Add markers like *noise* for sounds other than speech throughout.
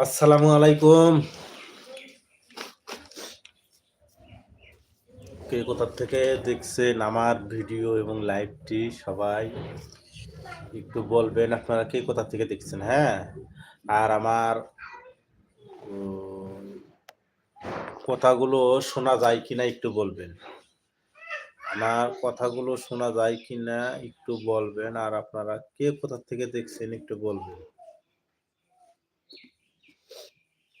আসসালামু আলাইকুম। কে কোথা থেকে দেখছেন আমার ভিডিও এবং লাইভটি সবাই? একটু বলবেন আপনারা কে কোথা থেকে দেখছেন? হ্যাঁ আর আমার কথাগুলো শোনা যায় কিনা একটু বলবেন। আমার কথাগুলো শোনা যায় কিনা একটু বলবেন, আর আপনারা কে কোথা থেকে দেখছেন একটু বলবেন।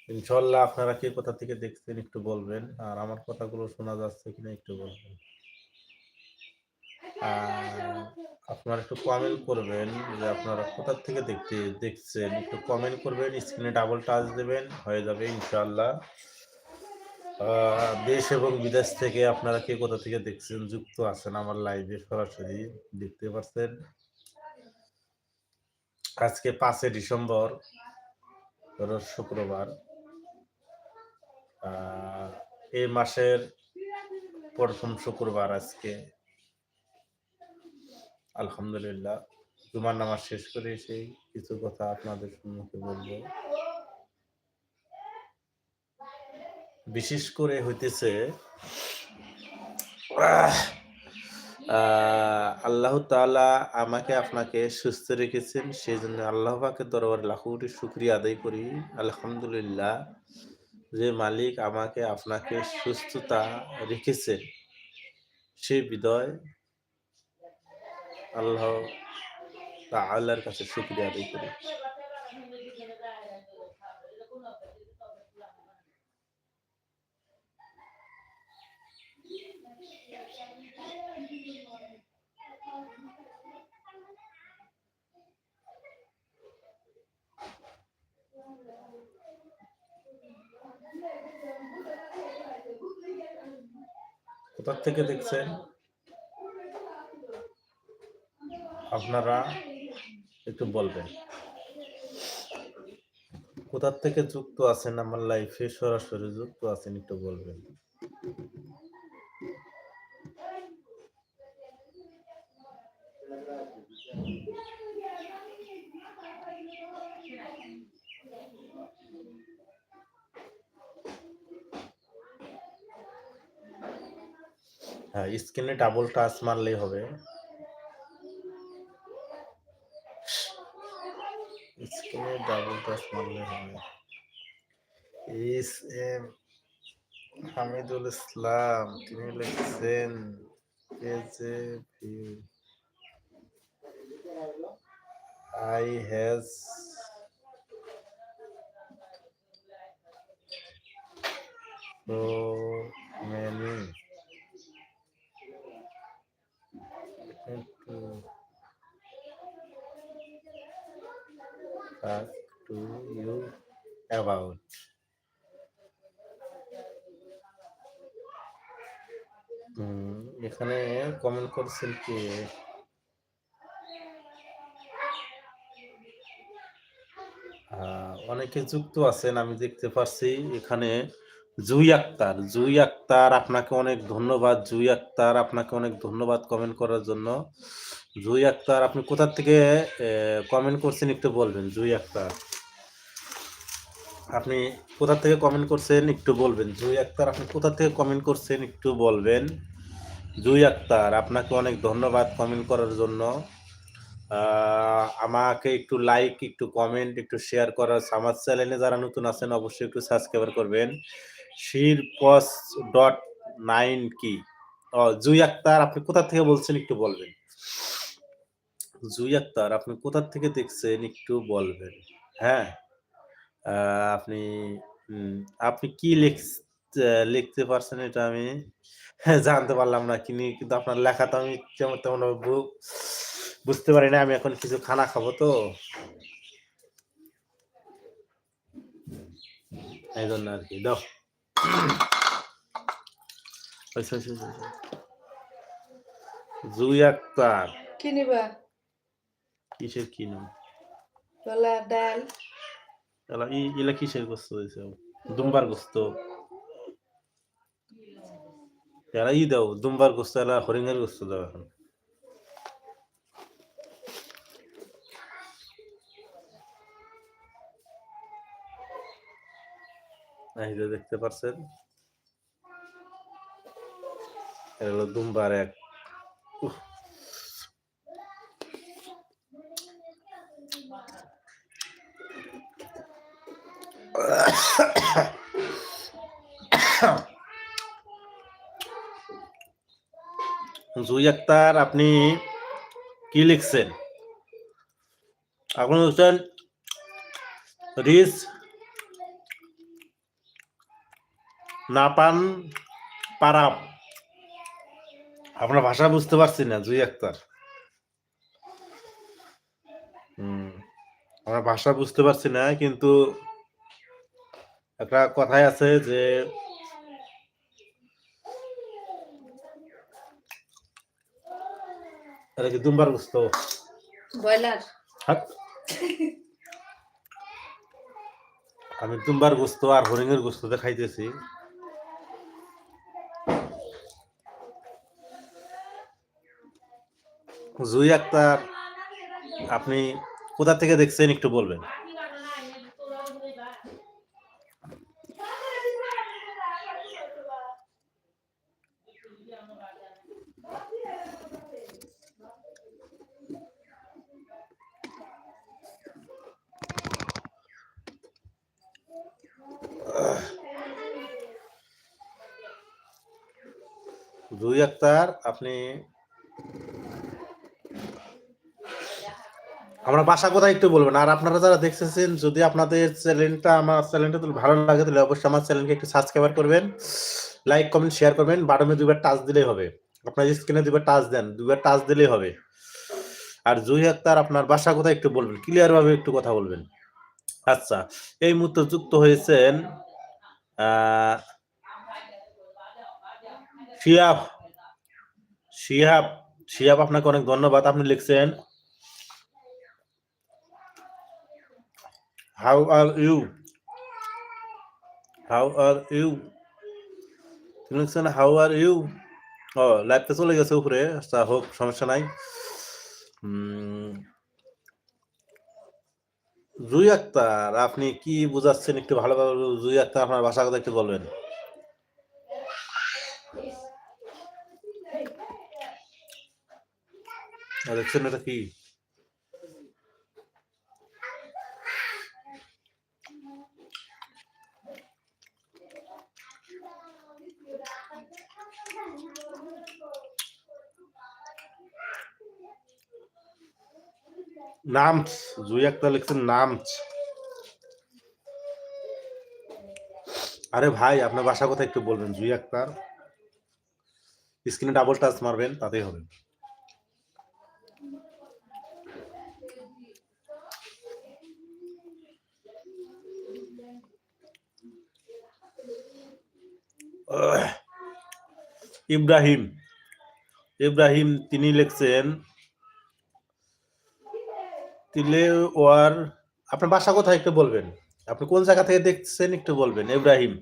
ইনশাল্লাহ আপনারা কে কোথা থেকে দেখছেন একটু বলবেন। আর আমার কথাগুলো শোনা যাচ্ছে কিনা একটু বলবেন। আপনারা একটু কমেন্ট করবেন যে আপনারা কোথা থেকে দেখতে দেখছেন। একটু কমেন্ট করবেন স্ক্রিনে ডাবল টাচ দেবেন, হয়ে যাবে ইনশাল্লাহ দেশ এবং বিদেশ থেকে আপনারা কে কোথা থেকে দেখছেন, যুক্ত আছেন আমার লাইভে সরাসরি, দেখতে পাচ্ছেন আজকে পাঁচই ডিসেম্বর শুক্রবার। এই মাসের প্রথম শুক্রবার আজকে। আলহামদুলিল্লাহ, জুমার নামাজ শেষ করে এসে কিছু কথা আপনাদের সম্মুখে বলব। বিশেষ করে হইতেছে আল্লাহ তাআলা আমাকে আপনাকে সুস্থ রেখেছেন সেই জন্য আল্লাহ পাকের দরবারে লাখো কোটি শুক্রিয়া আদায় করি। আলহামদুলিল্লাহ যে মালিক আমাকে আপনাকে সুস্থতা রেখেছে সে বিদয় আল্লাহ আল্লাহর কাছে শুক্রিয়া আদায় করি। কোথা থেকে দেখছেন? আপনারা একটু বলবেন। কোথার থেকে যুক্ত আছেন আমার লাইফে সরাসরি যুক্ত আছেন, একটু বলবেন হ্যাঁ স্ক্রিনে ডাবল টাচ মারলেই হবে। স্ক্রিনে ডাবল টাচ মারলেই হবে। এস এম হামিদুল ইসলাম, তিনি লিখছেন I has so many about. এখানে কমেন্ট করছেন কি? অনেকে যুক্ত আছেন, আমি দেখতে পাচ্ছি এখানে জুই আক্তার। জুই আক্তার, আপনাকে অনেক ধন্যবাদ। জুই আক্তার, আপনাকে অনেক ধন্যবাদ কমেন্ট করার জন্য। জুই আক্তার, আপনি কোথা থেকে কমেন্ট করছেন একটু বলবেন, জুই আক্তার? আপনি কোথা থেকে কমেন্ট করছেন একটু বলবেন। জুই আক্তার, আপনি কোথা থেকে কমেন্ট করছেন একটু বলবেন। জুই আক্তার, আপনাকে অনেক ধন্যবাদ কমেন্ট করার জন্য। আমাকে একটু লাইক একটু কমেন্ট একটু শেয়ার করার আমার চ্যানেলে যারা নতুন আছেন অবশ্যই একটু সাবস্ক্রাইব করবেন। শির পস ডট নাইন কি জুই আক্তার, আপনি কোথা থেকে বলছেন একটু বলবেন। জুই আক্তার, আপনি কোথা থেকে দেখছেন একটু বলবেন। হ্যাঁ? আপনি আপনি কি লিখ- লিখতে পারছেন এটা আমি *laughs* জানতে পারলাম না কিনি কিন্তু আপনার লেখা তো আমি তেমন তেমন বুঝতে পারি না আমি এখন কিছু খানা খাব তো। এই জন্য আর কি দাও। *coughs* জুই আক্তার। কি নিবা? কিসের ছোলা ডাল। এলা এলা কিসের গোস্ত দুম্বার গোস্ত এলা ই দাও দুম্বার গোস্ত এলা হরিণের গোস্ত দাও এখন দেখতে পাচ্ছেন এটা হলো দুম্বার এক *coughs* জুই আক্তার, আপনি কি লিখছেন? আপনি হচ্ছেন রিস নাপান পারাপ আপনার ভাষা বুঝতে পারছি না, জুই আক্তার। আমরা ভাষা বুঝতে পারছি না, কিন্তু একটা কথাই আছে যে এটা কি দুম্বার বুঝতো ব্রয়লার। আমি দুম্বার গোস্ত আর হরিণের গোস্ত দেখাইতেছি জুই আক্তার আপনি কোথা থেকে দেখছেন একটু বলবেন জুই আক্তার আপনি আমরা বাসা কোথায় একটু বলবেন? আর আপনারা যারা দেখতেছেন, যদি আপনাদের চ্যানেলটা আমার চ্যানেলটা ভালো লাগে, তাহলে অবশ্যই আমার চ্যানেলকে একটু সাবস্ক্রাইব করবেন, লাইক, কমেন্ট, শেয়ার করবেন। বাটমে দুবার টাচ দিলেই হবে। আপনার স্ক্রিনে দুবার টাচ দেন দুবার টাচ দিলেই হবে। আর জুই আক্তার, আপনার বাসা কোথায় একটু বলবেন? ক্লিয়ার ভাবে একটু কথা বলবেন। আচ্ছা এই মুহূর্তে যুক্ত হয়েছেন, আহ শিয়াব শিহাব শিহাব আপনাকে অনেক ধন্যবাদ। আপনি লিখছেন how are you how are you তুমি লিখছেন হাউ আর ইউ ও লাইভটা চলে গেছে উপরে আচ্ছা হোক, সমস্যা নাই। জুই আক্তার, আপনি কি বুঝাচ্ছেন? একটু ভালোভাবে জুই আক্তার, আপনার ভাষা কথা একটু বলবেন। আর দেখছেন এটা কি নামচ জুই আক্তার লিখছেন নামচ আরে ভাই, আপনার বাসা কথা একটু বলবেন জুই আক্তার স্ক্রিনে ডাবল টাচ মারবেন, তাতেই হবে আহ, ইব্রাহিম। ইব্রাহিম তিনি লিখছেন তিলে ওয়ার আপনার বাসা কোথায় একটু বলবেন? আপনি কোন জায়গা থেকে দেখছেন একটু বলবেন? ইব্রাহিম।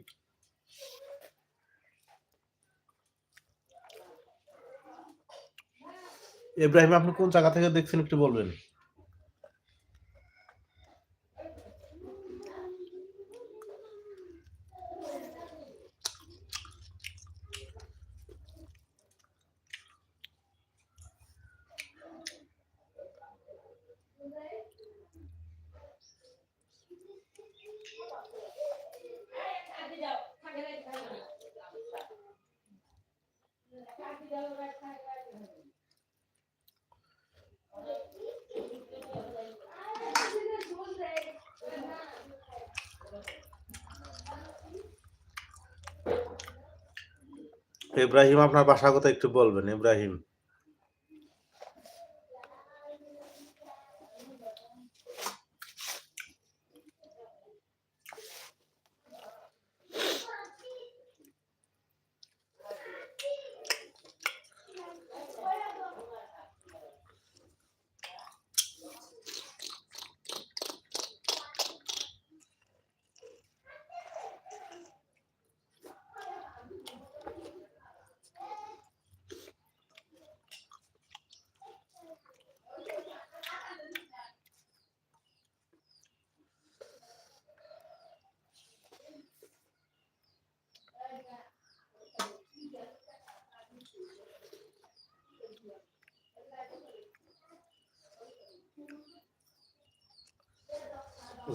ইব্রাহিম, আপনি কোন জায়গা থেকে দেখছেন একটু বলবেন? ইব্রাহিম আপনার বাসা কথা একটু বলবেন ইব্রাহিম।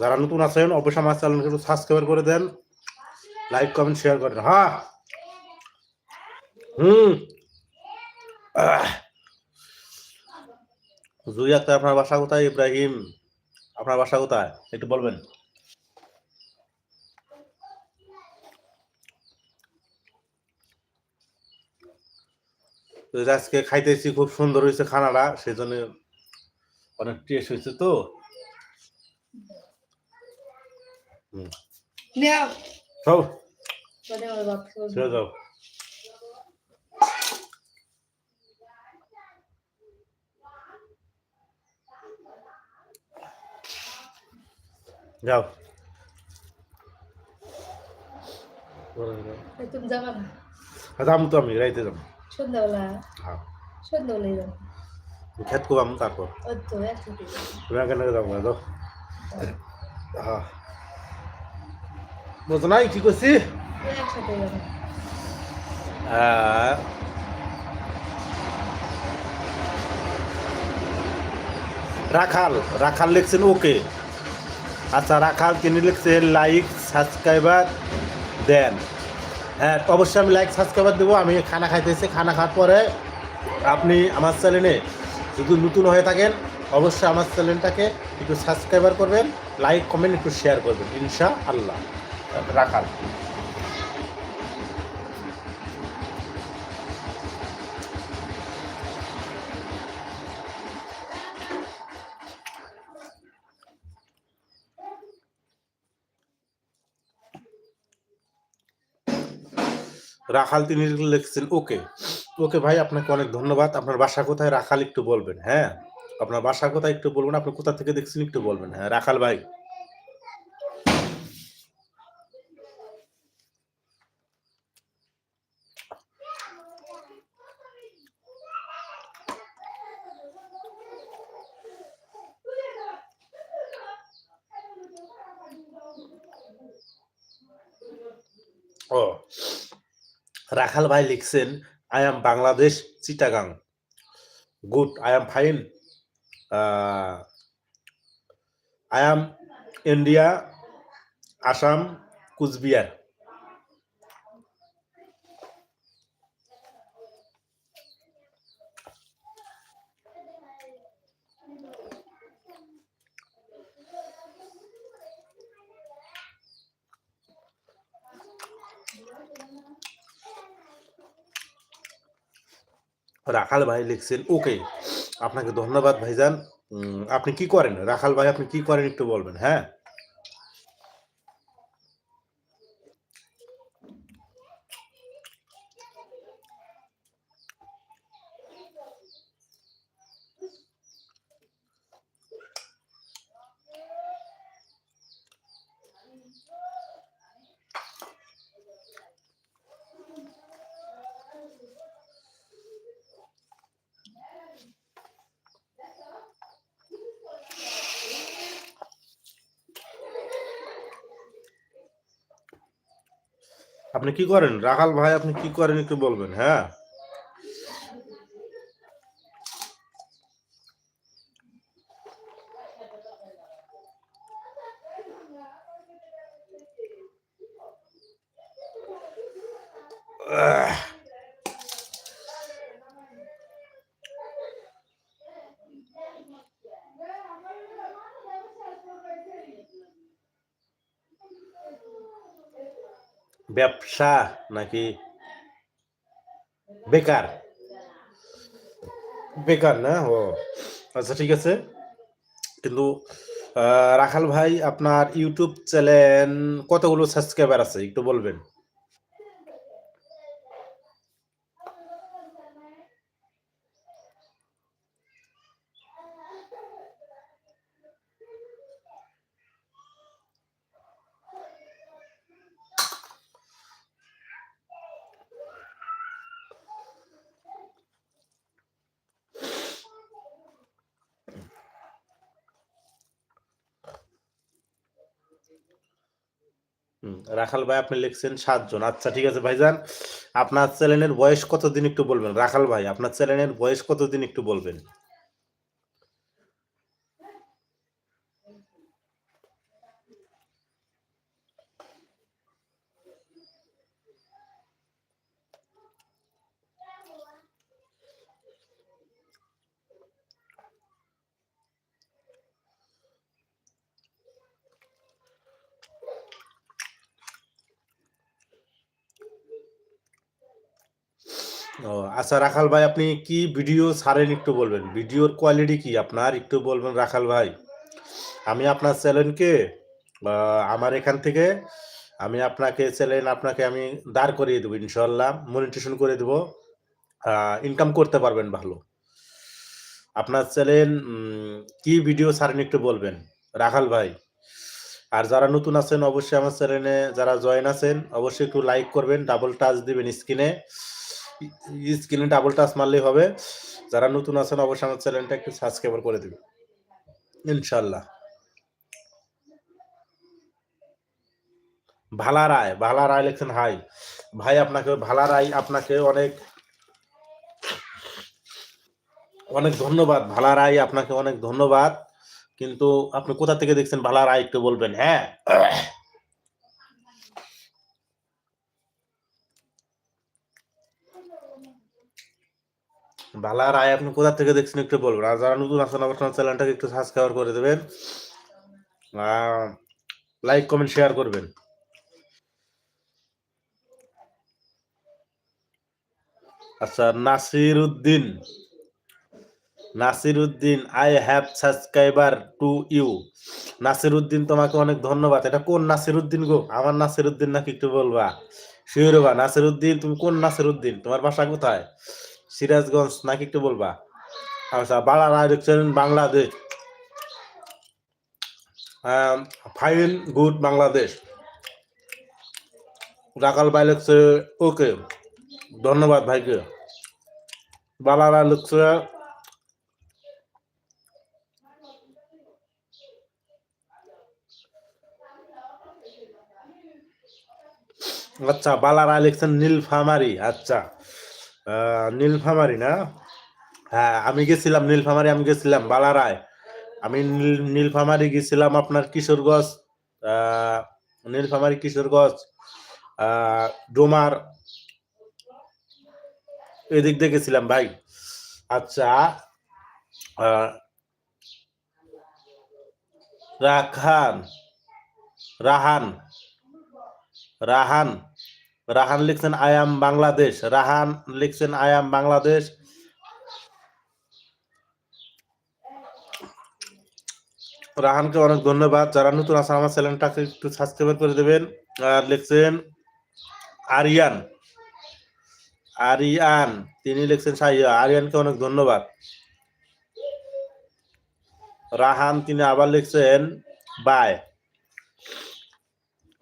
যারা নতুন আছেন, অবশ্যই আমার চ্যানেলকে একটু সাবস্ক্রাইব করে দেন লাইক কমেন্ট শেয়ার করেন হ্যাঁ হুম। জুই আক্তার, আপনার বাসা কোথায়? ইব্রাহিম, আপনার বাসা কোথায়? একটু বলবেন। আজকে খাইতেছি খুব সুন্দর হয়েছে খানাটা সেই জন্য অনেক টেস্ট হয়েছে তো। নাও সব মানে আমার বাপ ছেড়ে দাও যাও তুমি যাবা না যাম তো আমি রাইতে যাম সন্ধ্যাবেলা হ্যাঁ সন্ধ্যাবেলায় যাব খেত করবাম তারপর ওই তো একসাথে যাব তুমি কেন যাব না যাও হ্যাঁ বুঝো নাই কি করছি? আহ, রাখাল রাখাল লিখছেন ওকে। আচ্ছা রাখাল তিনি লিখছেন লাইক সাবস্ক্রাইবার দেন। হ্যাঁ অবশ্যই আমি লাইক সাবস্ক্রাইবার দেবো। আমি খানা খাইতেছি। খানা খাওয়ার পরে আপনি আমার চ্যানেলে যদি নতুন হয়ে থাকেন অবশ্যই আমার চ্যানেলটাকে একটু সাবস্ক্রাইবার করবেন লাইক কমেন্ট একটু শেয়ার করবেন ইনশা আল্লাহ রাখাল রাখাল, তিনি লিখছেন, ওকে ওকে ভাই, আপনাকে অনেক ধন্যবাদ। আপনার বাসা কোথায়? রাখাল একটু বলবেন। হ্যাঁ আপনার বাসা কোথায় একটু বলবেন? আপনি কোথা থেকে দেখছেন একটু বলবেন। হ্যাঁ রাখাল ভাই। ও। রাখাল ভাই লিখছেন I am Bangladesh Chittagong good I am fine I am India Assam Coochbehar Rakhal ভাই লিখছেন, ওকে, আপনাকে ধন্যবাদ ভাইজান। আপনি কি করেন? রাখাল ভাই, আপনি কি করেন একটু বলবেন হ্যাঁ আপনি কি করেন রাখাল ভাই আপনি কি করেন একটু বলবেন হ্যাঁ আহ। ব্যবসা নাকি বেকার? বেকার না? ও আচ্ছা ঠিক আছে। কিন্তু রাখাল ভাই, আপনার ইউটিউব চ্যানেল কতগুলো সাবস্ক্রাইবার আছে? একটু বলবেন। রাখাল ভাই আপনি লিখছেন সাতজন। আচ্ছা ঠিক আছে ভাইজান, আপনার চ্যানেলের বয়স কতদিন একটু বলবেন? রাখাল ভাই, আপনার চ্যানেলের বয়স কতদিন একটু বলবেন? ও আচ্ছা রাখাল ভাই, আপনি কি ভিডিও ছাড়েন একটু বলবেন? ভিডিওর কোয়ালিটি কি? আপনার একটু বলবেন রাখাল ভাই। আমি আপনার চ্যানেলকে আমার এখান থেকে, আমি আপনাকে চ্যানেল আপনাকে আমি দাঁড় করিয়ে দেবো ইনশাল্লাহ মনিটেশন করে দেবো। ইনকাম করতে পারবেন ভালো। আপনার চ্যানেল কি ভিডিও ছাড়েন একটু বলবেন? রাখাল ভাই। আর যারা নতুন আছেন, অবশ্যই আমার চ্যানেলে যারা জয়েন আছেন, অবশ্যই একটু লাইক করবেন ডাবল টাচ দিবেন স্ক্রিনে স্ক্রিনে ডাবল টাচ মারলেই হবে। যারা নতুন আছেন, অবশ্যই আমার চ্যানেলটা একটু সাবস্ক্রাইব করে দিবেন। ইনশাল্লাহ ভালা রায় ভালা রায় লেখছেন, হাই। ভাই, আপনাকে, ভালা রায় আপনাকে অনেক অনেক ধন্যবাদ। ভালা রায় আপনাকে অনেক ধন্যবাদ। কিন্তু আপনি কোথা থেকে দেখছেন ভালা রায় একটু বলবেন হ্যাঁ? ভালা রায় আপনি কোথা থেকে দেখছেন একটু বলবেন? আর যারা নতুন আছেন অবশ্যই চ্যানেলটাকে একটু সাবস্ক্রাইব করে দেবেন। লাইক কমেন্ট শেয়ার করবেন। আচ্ছা Nasir Uddin Nasir Uddin I have subscriber to you Nasir Uddin তোমাকে অনেক ধন্যবাদ। এটা কোন নাসির উদ্দিন গো? আমার নাসির উদ্দিন নাকি একটু বলবা? শিওর বা নাসির উদ্দিন তুমি কোন নাসির উদ্দিন তোমার বাসা কোথায়? সিরাজগঞ্জ নাকি একটু বলবা? আচ্ছা বাংলা দেখছেন, বাংলাদেশ। Fine good Bangladesh. রাকাল ভাই লিখছে, ওকে। ধন্যবাদ ভাইকে। বালারা লিখছে আচ্ছা বালারা লিখছেন নীলফামারি আচ্ছা। নীলফামারি না? হ্যাঁ আমি গেছিলাম নীলফামারি, আমি গেছিলাম বালারায়। আমি নীল নীলফামারি গেছিলাম আপনার কিশোরগঞ্জ নীলফামারি কিশোরগঞ্জ ডোমার। এদিক দিয়ে গেছিলাম ভাই। আচ্ছা রাখান, রাহান রাহান। রাহান লিখছেন আয়াম বাংলাদেশ রাহান লিখছেন আয়াম বাংলাদেশ রাহানকে অনেক ধন্যবাদ। যারা নতুন আছে আমার চ্যানেলটাকে একটু সাবস্ক্রাইব করে দেবেন। আর লিখছেন, আরিয়ান। আরিয়ান, তিনি লিখছেন সাইয়া আরিয়ানকে অনেক ধন্যবাদ। রাহান, তিনি আবার লিখছেন, বাই।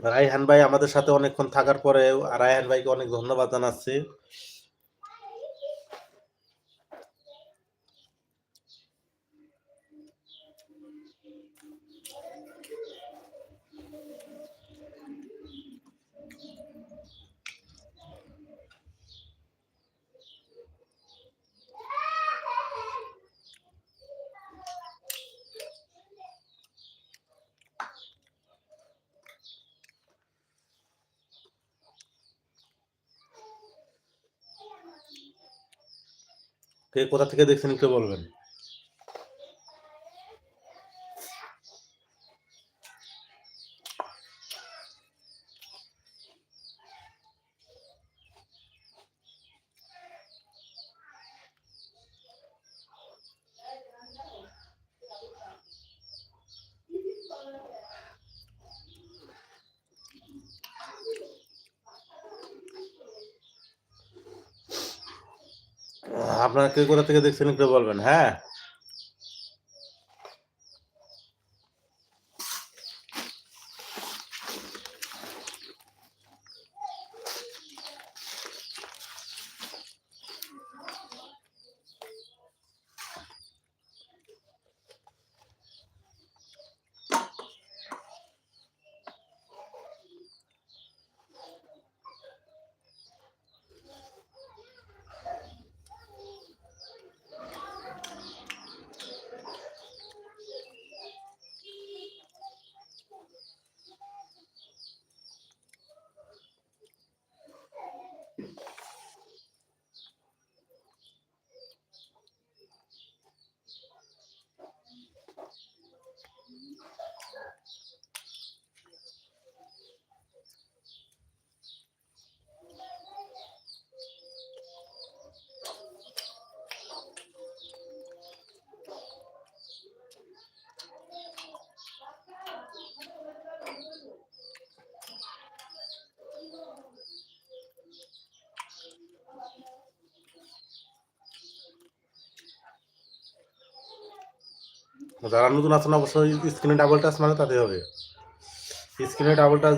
রাইহান ভাই আমাদের সাথে অনেকক্ষণ থাকার পরে রায়হান ভাইকে অনেক ধন্যবাদ জানাচ্ছি। কে কোথা থেকে দেখছেন একটু বলবেন। আপনারা কে কোথা থেকে দেখছেন একটু বলবেন হ্যাঁ? যারা নতুন আছেন অবশ্যই স্ক্রিনে ডাবল টাচ মানে তাতে হবে স্ক্রিনে ডাবল টাচ।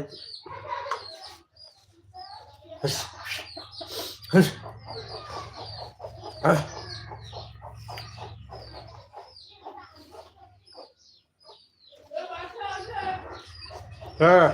হ্যাঁ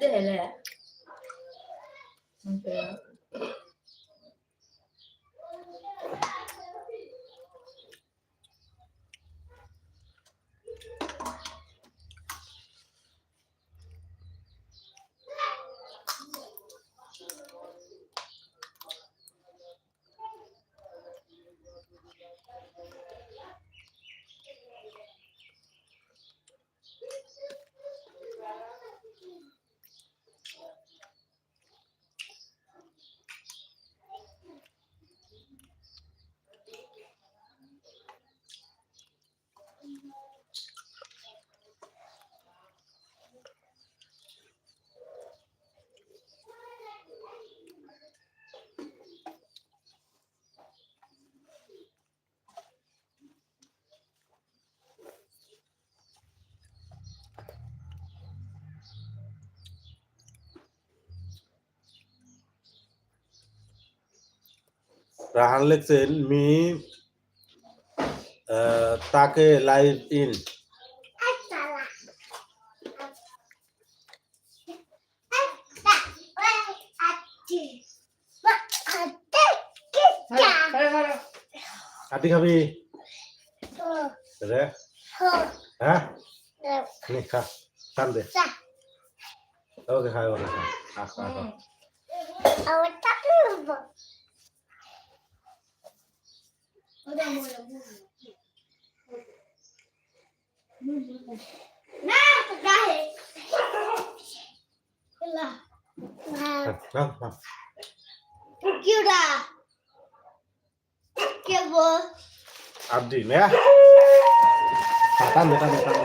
আর দিতে রাহান লিখছেন, মি তাকে লাইভ ইন। আটি খাবি? রে। হ্যাঁ? নে, খা খান দে। ওকে খাই খা খা খা। খা। খা, খা, খা। আড্ডি নে খা, টান দে টান দে টান দে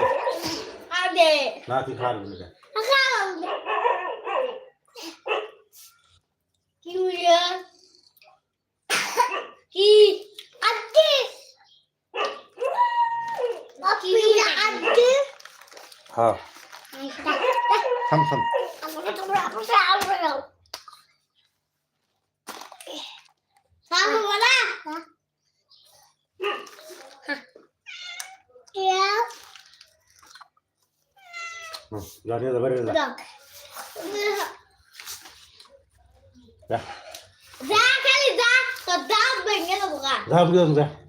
না তুই খাওয়ার বলে হ্যাঁ খাম খাম হুম, যা নিয়ে যা বেরিয়ে যা যা যা খালি যা তোর